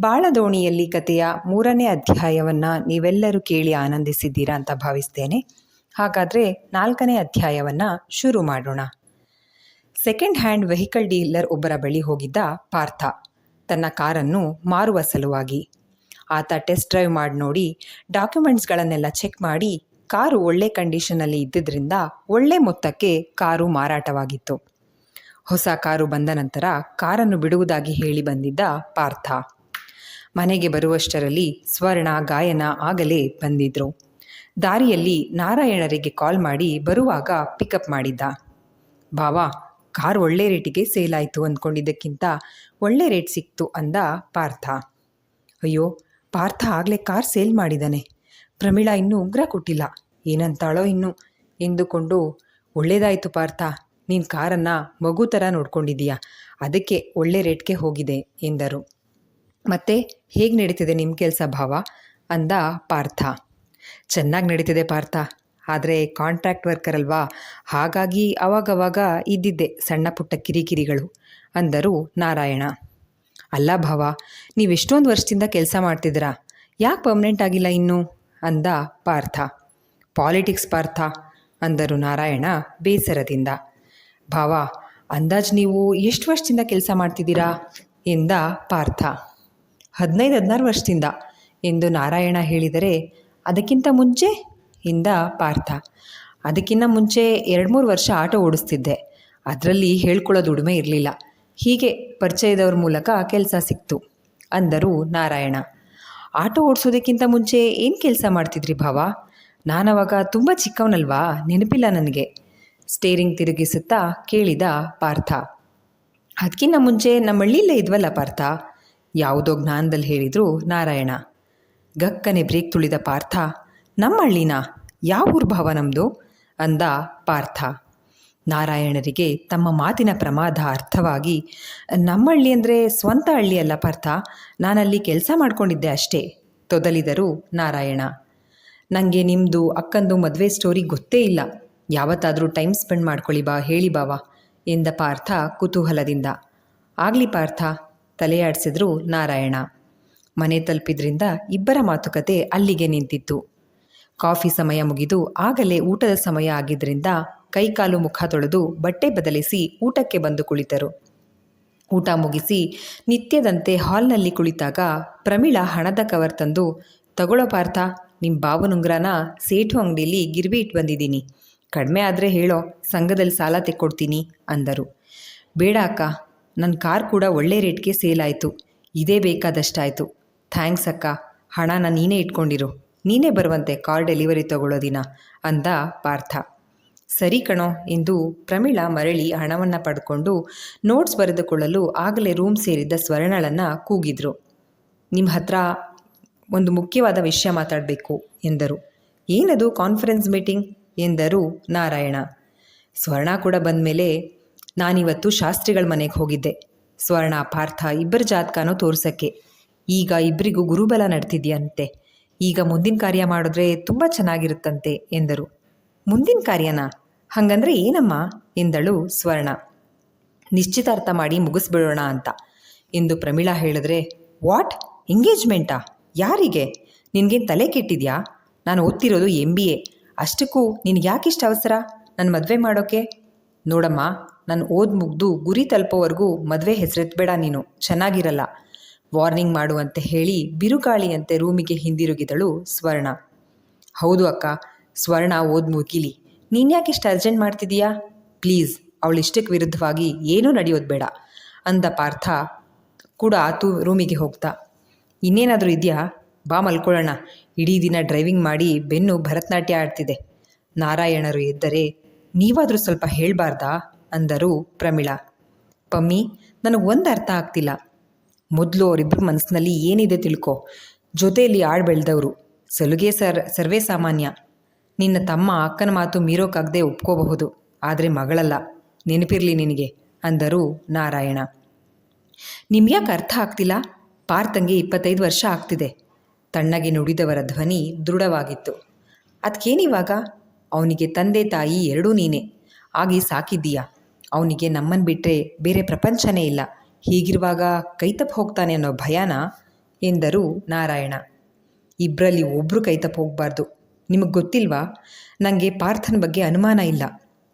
ಬಾಳದೋಣಿಯಲ್ಲಿ ಕಥೆಯ ಮೂರನೇ ಅಧ್ಯಾಯವನ್ನು ನೀವೆಲ್ಲರೂ ಕೇಳಿ ಆನಂದಿಸಿದ್ದೀರಾ ಅಂತ ಭಾವಿಸ್ತೇನೆ. ಹಾಗಾದರೆ ನಾಲ್ಕನೇ ಅಧ್ಯಾಯವನ್ನು ಶುರು ಮಾಡೋಣ. ಸೆಕೆಂಡ್ ಹ್ಯಾಂಡ್ ವೆಹಿಕಲ್ ಡೀಲರ್ ಒಬ್ಬರ ಬಳಿ ಹೋಗಿದ್ದ ಪಾರ್ಥ. ತನ್ನ ಕಾರನ್ನು ಮಾರುವ ಸಲುವಾಗಿ. ಆತ ಟೆಸ್ಟ್ ಡ್ರೈವ್ ಮಾಡಿ ನೋಡಿ ಡಾಕ್ಯುಮೆಂಟ್ಸ್ಗಳನ್ನೆಲ್ಲ ಚೆಕ್ ಮಾಡಿ ಕಾರು ಒಳ್ಳೆ ಕಂಡೀಷನಲ್ಲಿ ಇದ್ದಿದ್ದರಿಂದ ಒಳ್ಳೆ ಮೊತ್ತಕ್ಕೆ ಕಾರು ಮಾರಾಟವಾಗಿತ್ತು. ಹೊಸ ಕಾರು ಬಂದ ನಂತರ ಕಾರನ್ನು ಬಿಡುವುದಾಗಿ ಹೇಳಿ ಬಂದಿದ್ದ ಪಾರ್ಥ. ಮನೆಗೆ ಬರುವಷ್ಟರಲ್ಲಿ ಸ್ವರ್ಣ, ಗಾಯನ ಆಗಲೇ ಬಂದಿದ್ರು. ದಾರಿಯಲ್ಲಿ ನಾರಾಯಣರಿಗೆ ಕಾಲ್ ಮಾಡಿ ಬರುವಾಗ ಪಿಕಪ್ ಮಾಡಿದ್ದ. ಬಾವಾ, ಕಾರ್ ಒಳ್ಳೆ ರೇಟಿಗೆ ಸೇಲ್ ಆಯಿತು ಅಂದ್ಕೊಂಡಿದ್ದಕ್ಕಿಂತ ಒಳ್ಳೆ ರೇಟ್ ಸಿಕ್ತು ಅಂದ ಪಾರ್ಥ. ಅಯ್ಯೋ, ಪಾರ್ಥ ಆಗಲೇ ಕಾರ್ ಸೇಲ್ ಮಾಡಿದ್ದಾನೆ ಪ್ರಮೀಳಾ ಇನ್ನೂ ಉಗ್ರ ಕೊಟ್ಟಿಲ್ಲ. ಏನಂತಾಳೋ ಇನ್ನು? ಎಂದುಕೊಂಡು, ಒಳ್ಳೇದಾಯಿತು ಪಾರ್ಥ. ನೀನು ಕಾರನ್ನು ಮಗು ಥರ ನೋಡ್ಕೊಂಡಿದ್ದೀಯಾ. ಅದಕ್ಕೆ ಒಳ್ಳೆ ರೇಟ್ಗೆ ಹೋಗಿದೆ, ಎಂದರು. ಮತ್ತೆ ಹೇಗೆ ನಡೀತಿದೆ ನಿಮ್ಮ ಕೆಲಸ ಭಾವ? ಅಂದ ಪಾರ್ಥ. ಚೆನ್ನಾಗಿ ನಡೀತಿದೆ ಪಾರ್ಥ. ಆದರೆ ಕಾಂಟ್ರಾಕ್ಟ್ ವರ್ಕರ್ ಅಲ್ವಾ? ಹಾಗಾಗಿ ಅವಾಗವಾಗ ಇದ್ದಿದ್ದೆ ಸಣ್ಣ ಪುಟ್ಟ ಕಿರಿಕಿರಿಗಳು, ಅಂದರು ನಾರಾಯಣ. ಅಲ್ಲ ಭಾವ ನೀವೆಷ್ಟೊಂದು ವರ್ಷದಿಂದ ಕೆಲಸ ಮಾಡ್ತಿದ್ದೀರಾ? ಯಾಕೆ ಪರ್ಮನೆಂಟ್ ಆಗಿಲ್ಲ ಇನ್ನೂ? ಅಂದ ಪಾರ್ಥ. ಪಾಲಿಟಿಕ್ಸ್ ಪಾರ್ಥ, ಅಂದರು ನಾರಾಯಣ ಬೇಸರದಿಂದ. ಭಾವ, ಅಂದಾಜು ನೀವು ಎಷ್ಟು ವರ್ಷದಿಂದ ಕೆಲಸ ಮಾಡ್ತಿದ್ದೀರಾ? ಎಂದ ಪಾರ್ಥ. ಹದಿನೈದು ಹದಿನಾರು ವರ್ಷದಿಂದ. ಎಂದು ನಾರಾಯಣ ಹೇಳಿದರೆ, ಅದಕ್ಕಿಂತ ಮುಂಚೆ? ಇಂದ ಪಾರ್ಥ, ಅದಕ್ಕಿಂತ ಮುಂಚೆ ಎರಡು ಮೂರು ವರ್ಷ ಆಟೋ ಓಡಿಸ್ತಿದ್ದೆ. ಅದರಲ್ಲಿ ಹೇಳ್ಕೊಳ್ಳೋದು ದುಡಿಮೆ ಇರಲಿಲ್ಲ. ಹೀಗೆ ಪರಿಚಯದವ್ರ ಮೂಲಕ ಕೆಲಸ ಸಿಕ್ತು, ಅಂದರು ನಾರಾಯಣ. ಆಟೋ ಓಡಿಸೋದಕ್ಕಿಂತ ಮುಂಚೆ ಏನು ಕೆಲಸ ಮಾಡ್ತಿದ್ರಿ ಭಾವ? ನಾನವಾಗ ತುಂಬ ಚಿಕ್ಕವನಲ್ವಾ? ನೆನಪಿಲ್ಲ ನನಗೆ. ಸ್ಟೇರಿಂಗ್ ತಿರುಗಿಸುತ್ತಾ ಕೇಳಿದ ಪಾರ್ಥ. ಅದಕ್ಕಿಂತ ಮುಂಚೆ ನಮ್ಮ ಹಳ್ಳಿಲೇ ಇದ್ವಲ್ಲ ಪಾರ್ಥ? ಯಾವುದೋ ಜ್ಞಾನದಲ್ಲಿ ಹೇಳಿದ್ರು, ನಾರಾಯಣ. ಗಕ್ಕನೆ ಬ್ರೇಕ್ ತುಳಿದ ಪಾರ್ಥ ನಮ್ಮ ಹಳ್ಳಿನ ಯಾವ ಭಾವ ನಮ್ಮದು ಅಂದ ಪಾರ್ಥ. ನಾರಾಯಣರಿಗೆ ತಮ್ಮ ಮಾತಿನ ಪ್ರಮಾದ ಅರ್ಥವಾಗಿ ನಮ್ಮ ಹಳ್ಳಿ ಅಂದರೆ ಸ್ವಂತ ಹಳ್ಳಿ ಅಲ್ಲ ಪಾರ್ಥ, ನಾನಲ್ಲಿ ಕೆಲಸ ಮಾಡ್ಕೊಂಡಿದ್ದೆ ಅಷ್ಟೇ, ತೊದಲಿದರು ನಾರಾಯಣ. ನನಗೆ ನಿಮ್ಮದು ಅಕ್ಕಂದು ಮದುವೆ ಸ್ಟೋರಿ ಗೊತ್ತೇ ಇಲ್ಲ, ಯಾವತ್ತಾದರೂ ಟೈಮ್ ಸ್ಪೆಂಡ್ ಮಾಡ್ಕೊಳ್ಳಿ ಬಾ, ಹೇಳಿ ಬಾವಾ, ಎಂದ ಪಾರ್ಥ ಕುತೂಹಲದಿಂದ. ಆಗಲಿ ಪಾರ್ಥ ತಲೆಯಾಡಿಸಿದ್ರು ನಾರಾಯಣ. ಮನೆ ತಲುಪಿದ್ರಿಂದ ಇಬ್ಬರ ಮಾತುಕತೆ ಅಲ್ಲಿಗೆ ನಿಂತಿತ್ತು. ಕಾಫಿ ಸಮಯ ಮುಗಿದು ಆಗಲೇ ಊಟದ ಸಮಯ ಆಗಿದ್ದರಿಂದ ಕೈಕಾಲು ಮುಖ ತೊಳೆದು ಬಟ್ಟೆ ಬದಲಿಸಿ ಊಟಕ್ಕೆ ಬಂದು ಕುಳಿತರು. ಊಟ ಮುಗಿಸಿ ನಿತ್ಯದಂತೆ ಹಾಲ್ನಲ್ಲಿ ಕುಳಿತಾಗ ಪ್ರಮೀಳ ಹಣದ ಕವರ್ ತಂದು ತಗೊಳ್ಳೋ ಪಾರ್ಥ ನಿಮ್ಮ ಬಾವನುಂಗ್ರಾನ ಸೇಠು ಅಂಗಡಿಲಿ ಗಿರ್ವಿ ಇಟ್ಟು ಬಂದಿದ್ದೀನಿ. ಕಡಿಮೆ ಆದರೆ ಹೇಳೋ, ಸಂಘದಲ್ಲಿ ಸಾಲ ತೆಕ್ಕೊಡ್ತೀನಿ ಅಂದರು. ಬೇಡ ಅಕ್ಕ ನನ್ನ ಕಾರ್ ಕೂಡ ಒಳ್ಳೆ ರೇಟ್ಗೆ ಸೇಲ್ ಆಯಿತು. ಇದೇ ಬೇಕಾದಷ್ಟಾಯಿತು. ಥ್ಯಾಂಕ್ಸ್ ಅಕ್ಕ. ಹಣನ ನೀನೇ ಇಟ್ಕೊಂಡಿರು. ನೀನೇ ಬರುವಂತೆ ಕಾರ್ ಡೆಲಿವರಿ ತಗೊಳ್ಳೋ ದಿನ ಅಂದ ಪಾರ್ಥ. ಸರಿ ಕಣೋ ಎಂದು ಪ್ರಮೀಳಾ ಮರಳಿ ಹಣವನ್ನು ಪಡ್ಕೊಂಡು ನೋಟ್ಸ್ ಬರೆದುಕೊಳ್ಳಲು ಆಗಲೇ ರೂಮ್ ಸೇರಿದ್ದ ಸ್ವರ್ಣಳನ್ನು ಕೂಗಿದ್ರು. ನಿಮ್ಮ ಹತ್ರ ಒಂದು ಮುಖ್ಯವಾದ ವಿಷಯ ಮಾತಾಡಬೇಕು, ಎಂದರು. ಏನದು ಕಾನ್ಫರೆನ್ಸ್ ಮೀಟಿಂಗ್? ಎಂದರು ನಾರಾಯಣ. ಸ್ವರ್ಣ ಕೂಡ ಬಂದ ಮೇಲೆ ನಾನಿವತ್ತು ಶಾಸ್ತ್ರಿಗಳ ಮನೆಗೆ ಹೋಗಿದ್ದೆ. ಸ್ವರ್ಣ, ಪಾರ್ಥ ಇಬ್ಬರ ಜಾತಕನೂ ತೋರ್ಸಕ್ಕೆ. ಈಗ ಇಬ್ಬರಿಗೂ ಗುರುಬಲ ನಡ್ತಿದ್ಯಂತೆ. ಈಗ ಮುಂದಿನ ಕಾರ್ಯ ಮಾಡಿದ್ರೆ ತುಂಬ ಚೆನ್ನಾಗಿರುತ್ತಂತೆ, ಎಂದರು. ಮುಂದಿನ ಕಾರ್ಯನಾ? ಹಾಗಂದ್ರೆ ಏನಮ್ಮ? ಎಂದಳು ಸ್ವರ್ಣ. ನಿಶ್ಚಿತಾರ್ಥ ಮಾಡಿ ಮುಗಿಸ್ಬಿಡೋಣ ಅಂತ. ಎಂದು ಪ್ರಮೀಳಾ ಹೇಳಿದ್ರೆ, ವಾಟ್? ಎಂಗೇಜ್ಮೆಂಟಾ? ಯಾರಿಗೆ? ನಿನಗೇನು ತಲೆ ಕೆಟ್ಟಿದ್ಯಾ? ನಾನು ಓದ್ತಿರೋದು ಎಂ ಬಿ ಎ. ಅಷ್ಟಕ್ಕೂ ನಿನಗೆ ಯಾಕಿಷ್ಟು ಅವಸರ? ನನ್ನ ಮದುವೆ ಮಾಡೋಕೆ? ನೋಡಮ್ಮ ನಾನು ಓದ್ ಮುಗ್ದು ಗುರಿ ತಲುಪೋವರೆಗೂ ಮದುವೆ ಹೆಸರೆತ್ಬೇಡ ನೀನು, ಚೆನ್ನಾಗಿರಲ್ಲ. ವಾರ್ನಿಂಗ್ ಮಾಡುವಂತೆ ಹೇಳಿ ಬಿರುಗಾಳಿಯಂತೆ ರೂಮಿಗೆ ಹಿಂದಿರುಗಿದಳು ಸ್ವರ್ಣ. ಹೌದು ಅಕ್ಕ, ಸ್ವರ್ಣ ಓದ್ ಮುಗಿಲಿ. ನೀನ್ಯಾಕೆ ಇಷ್ಟು ಅರ್ಜೆಂಟ್ ಮಾಡ್ತಿದೀಯಾ? ಪ್ಲೀಸ್ ಅವಳಿಷ್ಟಕ್ಕೆ ವಿರುದ್ಧವಾಗಿ ಏನೂ ನಡೆಯೋದು ಬೇಡ ಅಂದ ಪಾರ್ಥ ಕೂಡ ಆತು ರೂಮಿಗೆ ಹೋಗ್ತಾ. ಇನ್ನೇನಾದರೂ ಇದೆಯಾ? ಬಾ ಮಲ್ಕೊಳ್ಳೋಣ. ಇಡೀ ದಿನ ಡ್ರೈವಿಂಗ್ ಮಾಡಿ ಬೆನ್ನು ಭರತನಾಟ್ಯ ಆಡ್ತಿದೆ. ನಾರಾಯಣರು ಎದ್ದರೆ ನೀವಾದರೂ ಸ್ವಲ್ಪ ಹೇಳಬಾರ್ದಾ? ಅಂದರು ಪ್ರಮೀಳಾ. ಪಮ್ಮಿ, ನನಗೆ ಒಂದು ಅರ್ಥ ಆಗ್ತಿಲ್ಲ. ಮೊದಲು ಅವರಿಬ್ಬರ ಮನಸ್ಸಿನಲ್ಲಿ ಏನಿದೆ ತಿಳ್ಕೊ. ಜೊತೆಯಲ್ಲಿ ಆಳು ಬೆಳೆದವರು. ಸಲುಗೆ ಸರ್, ಸರ್ವೇ ಸಾಮಾನ್ಯ. ನಿನ್ನ ತಮ್ಮ ಅಕ್ಕನ ಮಾತು ಮೀರೋಕ್ಕಾಗದೆ ಒಪ್ಕೋಬಹುದು. ಆದರೆ ಮಗಳಲ್ಲ. ನೆನಪಿರಲಿ ನಿನಗೆ, ಅಂದರು ನಾರಾಯಣ. ನಿಮ್ಗ್ಯಾಕೆ ಅರ್ಥ ಆಗ್ತಿಲ್ಲ? ಪಾರ್ಥಂಗೆ ಇಪ್ಪತ್ತೈದು ವರ್ಷ ಆಗ್ತಿದೆ. ತಣ್ಣಗೆ ನುಡಿದವರ ಧ್ವನಿ ದೃಢವಾಗಿತ್ತು. ಅದಕ್ಕೇನಿವಾಗ ಅವನಿಗೆ ತಂದೆ ತಾಯಿ ಎರಡೂ ನೀನೆ. ಆಗಿ ಸಾಕಿದ್ದೀಯ? ಅವನಿಗೆ ನಮ್ಮನ್ನು ಬಿಟ್ಟರೆ ಬೇರೆ ಪ್ರಪಂಚನೇ ಇಲ್ಲ. ಹೀಗಿರುವಾಗ ಕೈತಪ್ಪು ಹೋಗ್ತಾನೆ ಅನ್ನೋ ಭಯಾನ ಎಂದರು ನಾರಾಯಣ. ಇಬ್ಬರಲ್ಲಿ ಒಬ್ಬರು ಕೈತಪ್ಪು ಹೋಗಬಾರ್ದು. ನಿಮಗೆ ಗೊತ್ತಿಲ್ವಾ? ನನಗೆ ಪಾರ್ಥನ ಬಗ್ಗೆ ಅನುಮಾನ ಇಲ್ಲ.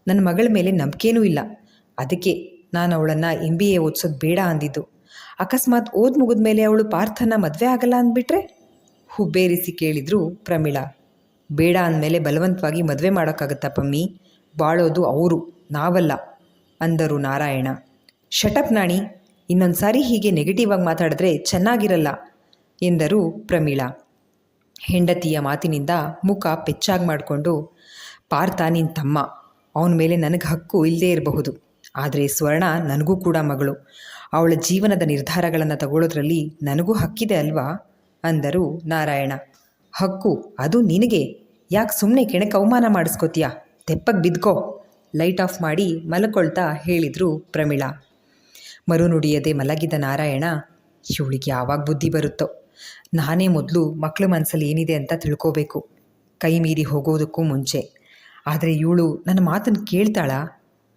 ನನ್ನ ಮಗಳ ಮೇಲೆ ನಂಬಿಕೆನೂ ಇಲ್ಲ. ಅದಕ್ಕೆ ನಾನು ಅವಳನ್ನು ಎಂ ಬಿ ಎ ಓದಿಸೋದು ಬೇಡ ಅಂದಿದ್ದು. ಅಕಸ್ಮಾತ್ ಓದ್ ಮುಗಿದ ಮೇಲೆ ಅವಳು ಪಾರ್ಥನ ಮದುವೆ ಆಗಲ್ಲ ಅಂದ್ಬಿಟ್ರೆ? ಹುಬ್ಬೇರಿಸಿ ಕೇಳಿದ್ರು ಪ್ರಮೀಳಾ. ಬೇಡ ಅಂದಮೇಲೆ ಬಲವಂತವಾಗಿ ಮದುವೆ ಮಾಡೋಕ್ಕಾಗತ್ತಾ ಪಮ್ಮಿ ಬಾಳೋದು ಅವರು, ನಾವಲ್ಲ. ಅಂದರು ನಾರಾಯಣ. ಶಟಪ್ ನಾಣಿ, ಇನ್ನೊಂದು ಸಾರಿ ಹೀಗೆ ನೆಗೆಟಿವ್ ಆಗಿ ಮಾತಾಡಿದ್ರೆ ಚೆನ್ನಾಗಿರಲ್ಲ, ಎಂದರು ಪ್ರಮೀಳಾ. ಹೆಂಡತಿಯ ಮಾತಿನಿಂದ ಮುಖ ಪೆಚ್ಚಾಗಿ ಮಾಡಿಕೊಂಡು, ಪಾರ್ಥ ನಿನ್ನ ತಮ್ಮ, ಅವನ ಮೇಲೆ ನನಗೆ ಹಕ್ಕು ಇಲ್ಲದೇ ಇರಬಹುದು. ಆದರೆ ಸ್ವರ್ಣ ನನಗೂ ಕೂಡ ಮಗಳು. ಅವಳ ಜೀವನದ ನಿರ್ಧಾರಗಳನ್ನು ತಗೊಳ್ಳೋದ್ರಲ್ಲಿ ನನಗೂ ಹಕ್ಕಿದೆ ಅಲ್ವಾ? ಅಂದರು ನಾರಾಯಣ. ಹಕ್ಕು, ಅದು ನಿನಗೆ. ಯಾಕೆ ಸುಮ್ಮನೆ ಕೆಣಕ್ಕೆ ಅವಮಾನ ಮಾಡಿಸ್ಕೋತೀಯ? ತೆಪ್ಪಗೆ ಬಿದ್ಕೋ. ಲೈಟ್ ಆಫ್ ಮಾಡಿ ಮಲ್ಕೊಳ್ತಾ ಹೇಳಿದರು ಪ್ರಮೀಳಾ. ಮರುನುಡಿಯದೆ ಮಲಗಿದ ನಾರಾಯಣ, ಇವಳಿಗೆ ಯಾವಾಗ ಬುದ್ಧಿ ಬರುತ್ತೋ? ನಾನೇ ಮೊದಲು ಮಕ್ಕಳ ಮನಸ್ಸಲ್ಲಿ ಏನಿದೆ ಅಂತ ತಿಳ್ಕೋಬೇಕು. ಕೈ ಮೀರಿ ಹೋಗೋದಕ್ಕೂ ಮುಂಚೆ. ಆದರೆ ಇವಳು ನನ್ನ ಮಾತನ್ನು ಕೇಳ್ತಾಳ?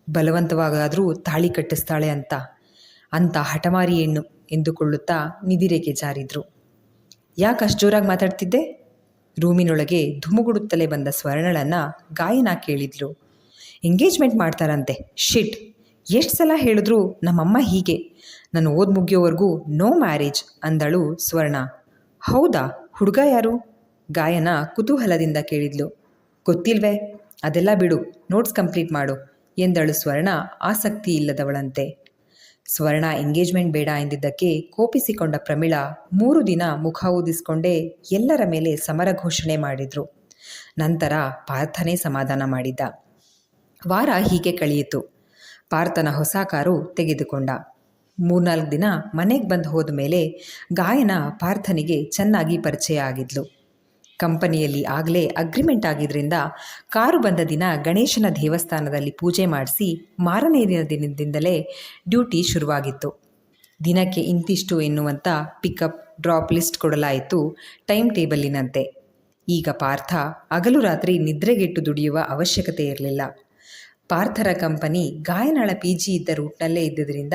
ಬಲವಂತವಾಗಾದರೂ ತಾಳಿ ಕಟ್ಟಿಸ್ತಾಳೆ ಅಂತ. ಅಂತ ಹಠಮಾರಿ ಹೆಣ್ಣು ಎಂದುಕೊಳ್ಳುತ್ತಾ ನಿದಿರೆಗೆ ಜಾರಿದ್ರು. ಯಾಕೆ ಅಷ್ಟು ಜೋರಾಗಿ ಮಾತಾಡ್ತಿದ್ದೆ? ರೂಮಿನೊಳಗೆ ಧುಮುಗುಡುತ್ತಲೇ ಬಂದ ಸ್ವರ್ಣಳನ್ನು ಗಾಯನ ಕೇಳಿದ್ಲು. ಎಂಗೇಜ್ಮೆಂಟ್ ಮಾಡ್ತಾರಂತೆ. ಶಿಟ್. ಎಷ್ಟು ಸಲ ಹೇಳಿದ್ರು ನಮ್ಮಮ್ಮ ಹೀಗೆ. ನಾನು ಓದ್ ಮುಗಿಯೋವರೆಗೂ ನೋ ಮ್ಯಾರೇಜ್ ಅಂದಳು ಸ್ವರ್ಣ. ಹೌದಾ? ಹುಡುಗ ಯಾರು? ಗಾಯನ ಕುತೂಹಲದಿಂದ ಕೇಳಿದ್ಲು. ಗೊತ್ತಿಲ್ವೇ? ಅದೆಲ್ಲ ಬಿಡು. ನೋಟ್ಸ್ ಕಂಪ್ಲೀಟ್ ಮಾಡು ಎಂದಳು ಸ್ವರ್ಣ ಆಸಕ್ತಿ ಇಲ್ಲದವಳಂತೆ. ಸ್ವರ್ಣ ಎಂಗೇಜ್ಮೆಂಟ್ ಬೇಡ ಎಂದಿದ್ದಕ್ಕೆ ಕೋಪಿಸಿಕೊಂಡ ಪ್ರಮೀಳಾ ಮೂರು ದಿನ ಮುಖ ಊದಿಸ್ಕೊಂಡೇ ಎಲ್ಲರ ಮೇಲೆ ಸಮರ ಘೋಷಣೆ ಮಾಡಿದ್ರು. ನಂತರ ಪಾರ್ಥನೇ ಸಮಾಧಾನ ಮಾಡಿದ್ದ. ವಾರ ಹೀಗೆ ಕಳೆಯಿತು. ಪಾರ್ಥನ ಹೊಸ ಕಾರು ತೆಗೆದುಕೊಂಡ. ಮೂರ್ನಾಲ್ಕು ದಿನ ಮನೆಗೆ ಬಂದು ಹೋದ ಮೇಲೆ ಗಾಯನ ಪಾರ್ಥನಿಗೆ ಚೆನ್ನಾಗಿ ಪರಿಚಯ ಆಗಿದ್ಲು. ಕಂಪನಿಯಲ್ಲಿ ಆಗಲೇ ಅಗ್ರಿಮೆಂಟ್ ಆಗಿದ್ದರಿಂದ ಕಾರು ಬಂದ ದಿನ ಗಣೇಶನ ದೇವಸ್ಥಾನದಲ್ಲಿ ಪೂಜೆ ಮಾಡಿಸಿ ಮಾರನೇ ದಿನದಿಂದಲೇ ಡ್ಯೂಟಿ ಶುರುವಾಗಿತ್ತು. ದಿನಕ್ಕೆ ಇಂತಿಷ್ಟು ಎನ್ನುವಂಥ ಪಿಕಪ್, ಡ್ರಾಪ್ ಲಿಸ್ಟ್ ಕೊಡಲಾಯಿತು ಟೈಮ್ ಟೇಬಲ್ಲಿನಂತೆ ಈಗ ಪಾರ್ಥ ಹಗಲು ರಾತ್ರಿ ನಿದ್ರೆಗೆಟ್ಟು ದುಡಿಯುವ ಅವಶ್ಯಕತೆ ಇರಲಿಲ್ಲ. ಪಾರ್ಥರ ಕಂಪನಿ ಗಾಯನಾಳ ಪಿ ಜಿ ಇದ್ದ ರೂಟ್ನಲ್ಲೇ ಇದ್ದುದರಿಂದ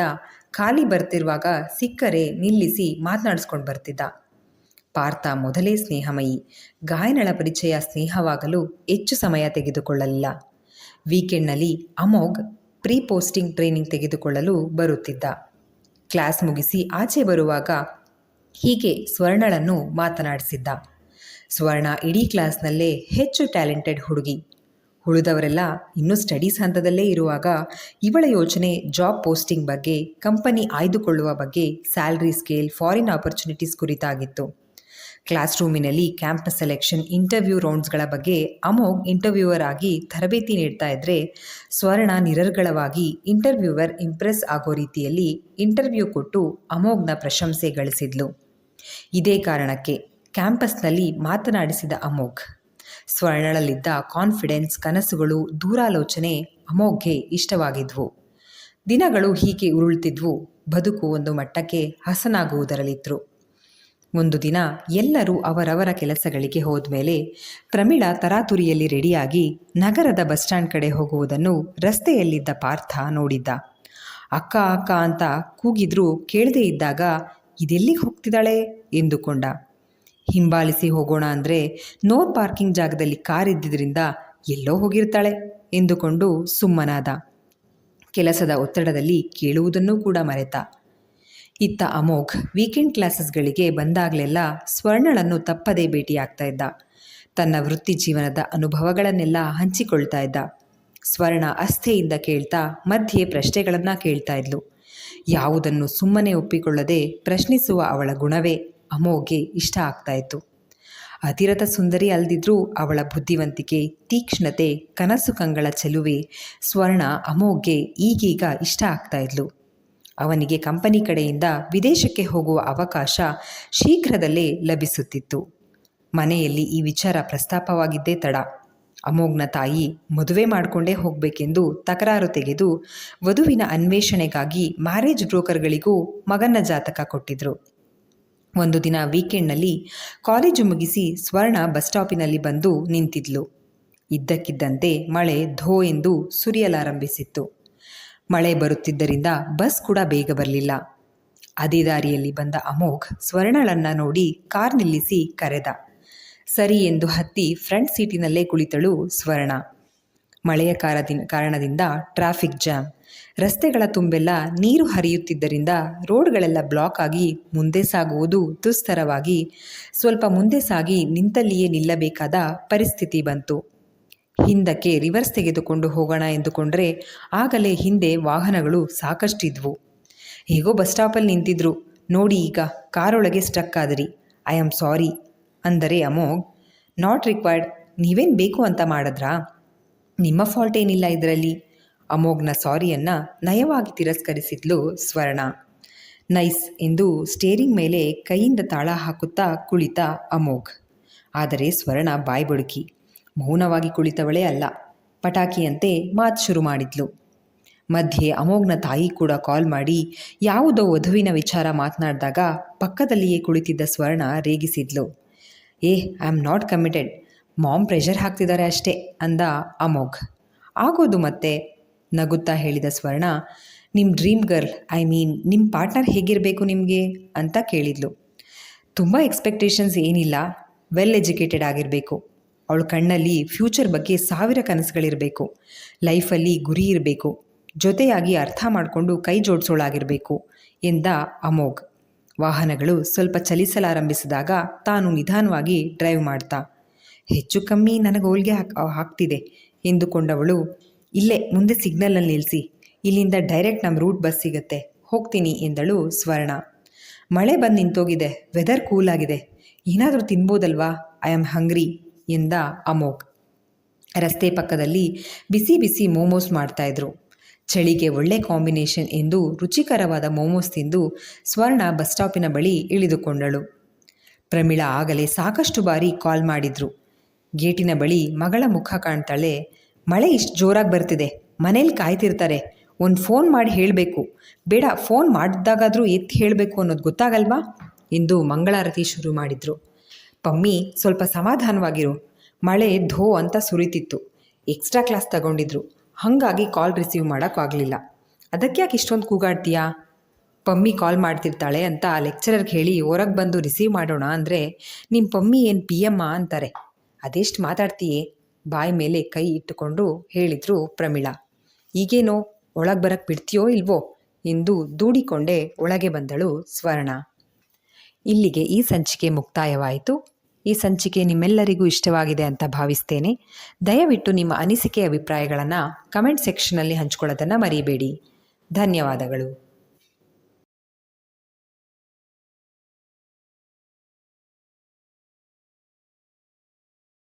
ಖಾಲಿ ಬರ್ತಿರುವಾಗ ಸಿಕ್ಕರೆ ನಿಲ್ಲಿಸಿ ಮಾತನಾಡಿಸ್ಕೊಂಡು ಬರ್ತಿದ್ದ. ಪಾರ್ಥ ಮೊದಲೇ ಸ್ನೇಹಮಯಿ. ಗಾಯನಳ ಪರಿಚಯ ಸ್ನೇಹವಾಗಲು ಹೆಚ್ಚು ಸಮಯ ತೆಗೆದುಕೊಳ್ಳಲಿಲ್ಲ. ವೀಕೆಂಡ್ನಲ್ಲಿ ಅಮೋಘ್ ಪ್ರೀ ಪೋಸ್ಟಿಂಗ್ ಟ್ರೈನಿಂಗ್ ತೆಗೆದುಕೊಳ್ಳಲು ಬರುತ್ತಿದ್ದ. ಕ್ಲಾಸ್ ಮುಗಿಸಿ ಆಚೆ ಬರುವಾಗ ಹೀಗೆ ಸ್ವರ್ಣಳನ್ನು ಮಾತನಾಡಿಸಿದ್ದ. ಸ್ವರ್ಣ ಇಡೀ ಕ್ಲಾಸ್ನಲ್ಲೇ ಹೆಚ್ಚು ಟ್ಯಾಲೆಂಟೆಡ್ ಹುಡುಗಿ. ಉಳಿದವರೆಲ್ಲ ಇನ್ನೂ ಸ್ಟಡೀಸ್ ಹಂತದಲ್ಲೇ ಇರುವಾಗ ಇವಳ ಯೋಚನೆ ಜಾಬ್ ಪೋಸ್ಟಿಂಗ್ ಬಗ್ಗೆ, ಕಂಪನಿ ಆಯ್ದುಕೊಳ್ಳುವ ಬಗ್ಗೆ, ಸ್ಯಾಲ್ರಿ ಸ್ಕೇಲ್, ಫಾರಿನ್ ಆಪರ್ಚುನಿಟೀಸ್ ಕುರಿತಾಗಿತ್ತು. ಕ್ಲಾಸ್ ರೂಮಿನಲ್ಲಿ ಕ್ಯಾಂಪಸ್ ಸೆಲೆಕ್ಷನ್, ಇಂಟರ್ವ್ಯೂ ರೌಂಡ್ಸ್ಗಳ ಬಗ್ಗೆ ಅಮೋಘ್ ಇಂಟರ್ವ್ಯೂವರ್ ಆಗಿ ತರಬೇತಿ ನೀಡ್ತಾ ಇದ್ದರೆ ಸ್ವರ್ಣ ನಿರರ್ಗಳವಾಗಿ ಇಂಟರ್ವ್ಯೂವರ್ ಇಂಪ್ರೆಸ್ ಆಗೋ ರೀತಿಯಲ್ಲಿ ಇಂಟರ್ವ್ಯೂ ಕೊಟ್ಟು ಅಮೋಘ್ನ ಪ್ರಶಂಸೆ ಗಳಿಸಿದ್ಲು. ಇದೇ ಕಾರಣಕ್ಕೆ ಕ್ಯಾಂಪಸ್ನಲ್ಲಿ ಮಾತನಾಡಿಸಿದ ಅಮೋಘ್. ಸ್ವರ್ಣಳಲ್ಲಿದ್ದ ಕಾನ್ಫಿಡೆನ್ಸ್ ಕನಸುಗಳು ದೂರಾಲೋಚನೆ ಅಮೋಘ್ಗೆ ಇಷ್ಟವಾಗಿದ್ವು. ದಿನಗಳು ಹೀಗೆ ಉರುಳ್ತಿದ್ವು, ಬದುಕು ಒಂದು ಮಟ್ಟಕ್ಕೆ ಹಸನಾಗುವುದರಲ್ಲಿದ್ರು ಒಂದು ದಿನ ಎಲ್ಲರೂ ಅವರವರ ಕೆಲಸಗಳಿಗೆ ಹೋದ್ಮೇಲೆ ಪ್ರಮೀಳಾ ತರಾತುರಿಯಲ್ಲಿ ರೆಡಿಯಾಗಿ ನಗರದ ಬಸ್ ಸ್ಟ್ಯಾಂಡ್ ಕಡೆ ಹೋಗುವುದನ್ನು ರಸ್ತೆಯಲ್ಲಿದ್ದ ಪಾರ್ಥ ನೋಡಿದ್ದ. ಅಕ್ಕ ಅಕ್ಕ ಅಂತ ಕೂಗಿದ್ರೂ ಕೇಳದೇ ಇದ್ದಾಗ, ಇದೆಲ್ಲಿಗೆ ಹೋಗ್ತಿದ್ದಾಳೆ? ಎಂದುಕೊಂಡ. ಹಿಂಬಾಲಿಸಿ ಹೋಗೋಣ ಅಂದರೆ ನೋ ಪಾರ್ಕಿಂಗ್ ಜಾಗದಲ್ಲಿ ಕಾರ್ ಇದ್ದಿದ್ದರಿಂದ ಎಲ್ಲೋ ಹೋಗಿರ್ತಾಳೆ ಎಂದುಕೊಂಡು ಸುಮ್ಮನಾದ. ಕೆಲಸದ ಒತ್ತಡದಲ್ಲಿ ಕೇಳುವುದನ್ನೂ ಕೂಡ ಮರೆತ. ಇತ್ತ ಅಮೋಘ್ ವೀಕೆಂಡ್ ಕ್ಲಾಸಸ್ಗಳಿಗೆ ಬಂದಾಗಲೆಲ್ಲ ಸ್ವರ್ಣಳನ್ನು ತಪ್ಪದೇ ಭೇಟಿಯಾಗ್ತಾ ಇದ್ದ. ತನ್ನ ವೃತ್ತಿ ಜೀವನದ ಅನುಭವಗಳನ್ನೆಲ್ಲ ಹಂಚಿಕೊಳ್ತಾ ಇದ್ದ. ಸ್ವರ್ಣ ಅಸ್ಥೆಯಿಂದ ಕೇಳ್ತಾ ಮಧ್ಯೆ ಪ್ರಶ್ನೆಗಳನ್ನು ಕೇಳ್ತಾ ಇದ್ಲು. ಯಾವುದನ್ನು ಸುಮ್ಮನೆ ಒಪ್ಪಿಕೊಳ್ಳದೆ ಪ್ರಶ್ನಿಸುವ ಅವಳ ಗುಣವೇ ಅಮೋಘ್ಗೆ ಇಷ್ಟ ಆಗ್ತಾ ಇತ್ತು. ಅತಿರಥ ಸುಂದರಿ ಅಲ್ದಿದ್ರೂ ಅವಳ ಬುದ್ಧಿವಂತಿಕೆ, ತೀಕ್ಷ್ಣತೆ, ಕನಸು ಕಂಗಳ ಚೆಲುವೆ, ಸ್ವರ್ಣ ಅಮೋಘ್ಗೆ ಈಗೀಗ ಇಷ್ಟ ಆಗ್ತಾ ಇದ್ಲು. ಅವನಿಗೆ ಕಂಪನಿ ಕಡೆಯಿಂದ ವಿದೇಶಕ್ಕೆ ಹೋಗುವ ಅವಕಾಶ ಶೀಘ್ರದಲ್ಲೇ ಲಭಿಸುತ್ತಿತ್ತು. ಮನೆಯಲ್ಲಿ ಈ ವಿಚಾರ ಪ್ರಸ್ತಾಪವಾಗಿದ್ದೇ ತಡ. ಅಮೋಘ್ನ ತಾಯಿ ಮದುವೆ ಮಾಡಿಕೊಂಡೇ ಹೋಗಬೇಕೆಂದು ತಕರಾರು ತೆಗೆದು ವಧುವಿನ ಅನ್ವೇಷಣೆಗಾಗಿ ಮ್ಯಾರೇಜ್ ಬ್ರೋಕರ್ಗಳಿಗೂ ಮಗನ ಜಾತಕ ಕೊಟ್ಟಿದ್ರು. ಒಂದು ದಿನ ವೀಕೆಂಡ್ನಲ್ಲಿ ಕಾಲೇಜು ಮುಗಿಸಿ ಸ್ವರ್ಣ ಬಸ್ ಸ್ಟಾಪಿನಲ್ಲಿ ಬಂದು ನಿಂತಿದ್ಲು. ಇದ್ದಕ್ಕಿದ್ದಂತೆ ಮಳೆ ಧೋ ಎಂದು ಸುರಿಯಲಾರಂಭಿಸಿತ್ತು. ಮಳೆ ಬರುತ್ತಿದ್ದರಿಂದ ಬಸ್ ಕೂಡ ಬೇಗ ಬರಲಿಲ್ಲ. ಅದೇ ದಾರಿಯಲ್ಲಿ ಬಂದ ಅಮೋಘ್ ಸ್ವರ್ಣಳನ್ನ ನೋಡಿ ಕಾರ್ ನಿಲ್ಲಿಸಿ ಕರೆದ. ಸರಿ ಎಂದು ಹತ್ತಿ ಫ್ರಂಟ್ ಸೀಟಿನಲ್ಲೇ ಕುಳಿತಳು ಸ್ವರ್ಣ. ಮಳೆಯ ಕಾರಣದಿಂದ ಟ್ರಾಫಿಕ್ ಜಾಮ್. ರಸ್ತೆಗಳ ತುಂಬೆಲ್ಲ ನೀರು ಹರಿಯುತ್ತಿದ್ದರಿಂದ ರೋಡ್ಗಳೆಲ್ಲ ಬ್ಲಾಕ್ ಆಗಿ ಮುಂದೆ ಸಾಗುವುದು ದುಸ್ತರವಾಗಿ. ಸ್ವಲ್ಪ ಮುಂದೆ ಸಾಗಿ ನಿಂತಲ್ಲಿಯೇ ನಿಲ್ಲಬೇಕಾದ ಪರಿಸ್ಥಿತಿ ಬಂತು. ಹಿಂದಕ್ಕೆ ರಿವರ್ಸ್ ತೆಗೆದುಕೊಂಡು ಹೋಗೋಣ ಎಂದುಕೊಂಡರೆ ಆಗಲೇ ಹಿಂದೆ ವಾಹನಗಳು ಸಾಕಷ್ಟಿದ್ವು. ಹೇಗೋ ಬಸ್ ಸ್ಟಾಪಲ್ಲಿ ನಿಂತಿದ್ರು. ನೋಡಿ ಈಗ, ಕಾರೊಳಗೆ ಸ್ಟಕ್ ಆದ್ರಿ. I am sorry. ಅಂದರೆ ಅಮೋಘ್, ನಾಟ್ ರಿಕ್ವೈರ್ಡ್. ನೀವೇನು ಬೇಕು ಅಂತ ಮಾಡಿದ್ರಾ? ನಿಮ್ಮ ಫಾಲ್ಟ್ ಏನಿಲ್ಲ ಇದರಲ್ಲಿ? ಅಮೋಘ್ನ ಸಾರಿಯನ್ನು ನಯವಾಗಿ ತಿರಸ್ಕರಿಸಿದ್ಲು ಸ್ವರ್ಣ. ನೈಸ್ ಎಂದು ಸ್ಟೇರಿಂಗ್ ಮೇಲೆ ಕೈಯಿಂದ ತಾಳ ಹಾಕುತ್ತಾ ಕುಳಿತ ಅಮೋಘ್. ಆದರೆ ಸ್ವರ್ಣ ಬಾಯ್ ಬಡುಕಿ, ಮೌನವಾಗಿ ಕುಳಿತವಳೇ ಅಲ್ಲ, ಪಟಾಕಿಯಂತೆ ಮಾತು ಶುರು ಮಾಡಿದ್ಲು. ಮಧ್ಯೆ ಅಮೋಘ್ನ ತಾಯಿ ಕೂಡ ಕಾಲ್ ಮಾಡಿ ಯಾವುದೋ ವಧುವಿನ ವಿಚಾರ ಮಾತನಾಡಿದಾಗ ಪಕ್ಕದಲ್ಲಿಯೇ ಕುಳಿತಿದ್ದ ಸ್ವರ್ಣ ರೇಗಿಸಿದ್ಲು. ಏ I am not committed mom pressure ಹಾಕ್ತಿದ್ದಾರೆ ಅಷ್ಟೇ ಅಂದ ಅಮೋಘ್. ಆಗೋದು ಮತ್ತೆ? ನಗುತ್ತಾ ಹೇಳಿದ ಸ್ವರ್ಣ ನಿಮ್ಮ ಡ್ರೀಮ್ ಗರ್ಲ್, ಐ ಮೀನ್ ನಿಮ್ಮ ಪಾರ್ಟ್ನರ್ ಹೇಗಿರಬೇಕು ನಿಮಗೆ? ಅಂತ ಕೇಳಿದ್ಲು. ತುಂಬ ಎಕ್ಸ್ಪೆಕ್ಟೇಷನ್ಸ್ ಏನಿಲ್ಲ, ವೆಲ್ ಎಜುಕೇಟೆಡ್ ಆಗಿರಬೇಕು. ಅವಳ ಕಣ್ಣಲ್ಲಿ ಫ್ಯೂಚರ್ ಬಗ್ಗೆ ಸಾವಿರ ಕನಸುಗಳಿರಬೇಕು. ಲೈಫಲ್ಲಿ ಗುರಿ ಇರಬೇಕು. ಜೊತೆಯಾಗಿ ಅರ್ಥ ಮಾಡಿಕೊಂಡು ಕೈ ಜೋಡಿಸೋಳಾಗಿರಬೇಕು, ಎಂದ ಅಮೋಘ್. ವಾಹನಗಳು ಸ್ವಲ್ಪ ಚಲಿಸಲಾರಂಭಿಸಿದಾಗ ತಾನು ನಿಧಾನವಾಗಿ ಡ್ರೈವ್ ಮಾಡ್ತಾ ಹೆಚ್ಚು ಕಮ್ಮಿ ನನಗೆ ಹೋಲ್ಗೆ ಹಾಕ್ ಹಾಕ್ತಿದೆ ಎಂದುಕೊಂಡವಳು, ಇಲ್ಲೇ ಮುಂದೆ ಸಿಗ್ನಲಲ್ಲಿ ನಿಲ್ಲಿಸಿ ಇಲ್ಲಿಂದ ಡೈರೆಕ್ಟ್ ನಮ್ಮ ರೂಟ್ ಬಸ್ ಸಿಗುತ್ತೆ, ಹೋಗ್ತೀನಿ ಎಂದಳು ಸ್ವರ್ಣ. ಮಳೆ ಬಂದು ನಿಂತೋಗಿದೆ ವೆದರ್ ಕೂಲ್ ಆಗಿದೆ, ಏನಾದರೂ ತಿನ್ಬೋದಲ್ವಾ? ಐ ಆಮ್ ಹಂಗ್ರಿ ಎಂದ ಅಮೋಘ್. ರಸ್ತೆ ಪಕ್ಕದಲ್ಲಿ ಬಿಸಿ ಬಿಸಿ ಮೋಮೋಸ್ ಮಾಡ್ತಾಯಿದ್ರು ಚಳಿಗೆ ಒಳ್ಳೆ ಕಾಂಬಿನೇಷನ್ ಎಂದು ರುಚಿಕರವಾದ ಮೋಮೋಸ್ ತಿಂದು ಸ್ವರ್ಣ ಬಸ್ ಸ್ಟಾಪಿನ ಬಳಿ ಇಳಿದುಕೊಂಡಳು. ಪ್ರಮೀಳಾ ಆಗಲೇ ಸಾಕಷ್ಟು ಬಾರಿ ಕಾಲ್ ಮಾಡಿದ್ರು. ಗೇಟಿನ ಬಳಿ ಮಗಳ ಮುಖ ಕಾಣ್ತಾಳೆ. ಮಳೆ ಇಷ್ಟು ಜೋರಾಗಿ ಬರ್ತಿದೆ. ಮನೇಲಿ ಕಾಯ್ತಿರ್ತಾರೆ. ಒಂದು ಫೋನ್ ಮಾಡಿ ಹೇಳಬೇಕು. ಬೇಡ, ಫೋನ್ ಮಾಡಿದಾಗಾದರೂ ಎತ್ತಿ ಹೇಳಬೇಕು ಅನ್ನೋದು ಗೊತ್ತಾಗಲ್ವಾ? ಎಂದು ಮಂಗಳಾರತಿ ಶುರು ಮಾಡಿದ್ರು. ಪಮ್ಮಿ, ಸ್ವಲ್ಪ ಸಮಾಧಾನವಾಗಿರು. ಮಳೆ ಧೋ ಅಂತ ಸುರಿತಿತ್ತು. Extra class ತಗೊಂಡಿದ್ರು. ಹಾಗಾಗಿ ಕಾಲ್ ರಿಸೀವ್ ಮಾಡೋಕ್ಕಾಗಲಿಲ್ಲ. ಅದಕ್ಕೆ ಯಾಕೆ ಇಷ್ಟೊಂದು ಕೂಗಾಡ್ತೀಯಾ? ಪಮ್ಮಿ ಕಾಲ್ ಮಾಡ್ತಿರ್ತಾಳೆ ಅಂತ ಲೆಕ್ಚರರ್ಗೆ ಹೇಳಿ ಹೊರಗೆ ಬಂದು ರಿಸೀವ್ ಮಾಡೋಣ ಅಂದರೆ ನಿಮ್ಮ ಪಮ್ಮಿ ಏನು ಪಿ ಎಮ್ಮ ಅಂತಾರೆ. ಅದೆಷ್ಟು ಮಾತಾಡ್ತೀಯೇ? ಬಾಯಿ ಮೇಲೆ ಕೈ ಇಟ್ಟುಕೊಂಡು ಹೇಳಿದ್ರು ಪ್ರಮೀಳಾ. ಈಗೇನೋ ಒಳಗೆ ಬರಕ್ಕೆ ಬಿಡ್ತೀಯೋ ಇಲ್ವೋ ಎಂದು ದೂಡಿಕೊಂಡೆ ಒಳಗೆ ಬಂದಳು ಸ್ವರ್ಣ. ಇಲ್ಲಿಗೆ ಈ ಸಂಚಿಕೆ ಮುಕ್ತಾಯವಾಯಿತು. ಈ ಸಂಚಿಕೆ ನಿಮ್ಮೆಲ್ಲರಿಗೂ ಇಷ್ಟವಾಗಿದೆ ಅಂತ ಭಾವಿಸ್ತೇನೆ. ದಯವಿಟ್ಟು ನಿಮ್ಮ ಅನಿಸಿಕೆ ಅಭಿಪ್ರಾಯಗಳನ್ನು ಕಮೆಂಟ್ ಸೆಕ್ಷನಲ್ಲಿ ಹಂಚ್ಕೊಳ್ಳೋದನ್ನು ಮರೀಬೇಡಿ. ಧನ್ಯವಾದಗಳು.